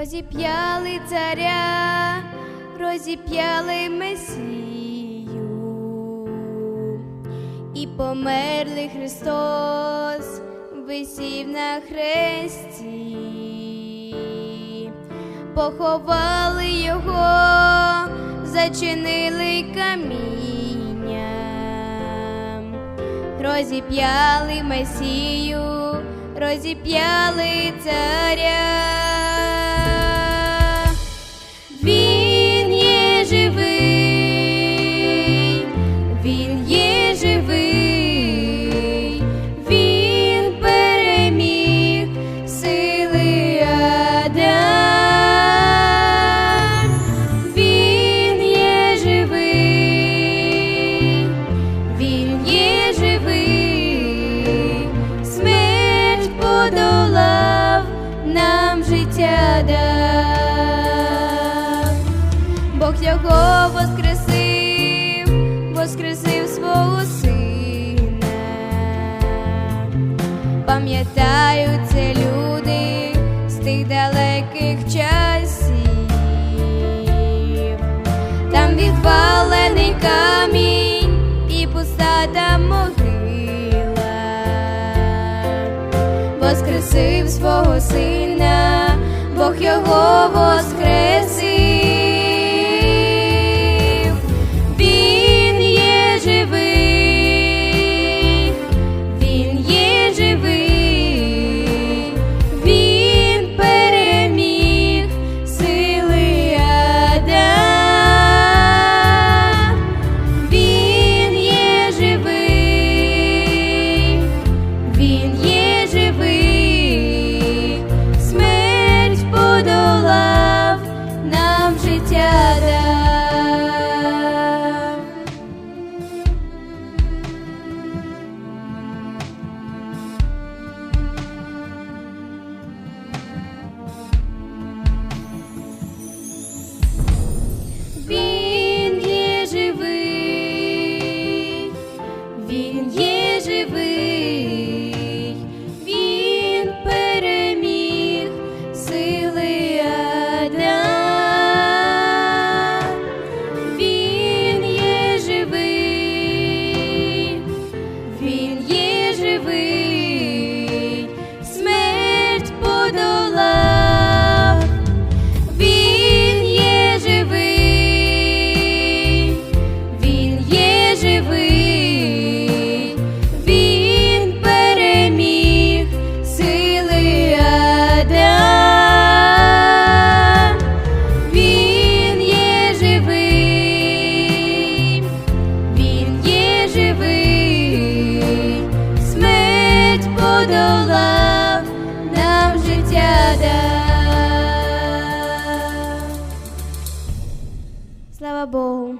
розіп'яли царя, розіп'яли Месію, і померлий Христос висів на хресті, поховали його, зачинили каміння, розіп'яли Месію, розіп'яли царя. життя Бог його воскресив, воскресив. воскресив свого сина, Бог його воскресив. подолав, нам життя дав. Слава Богу.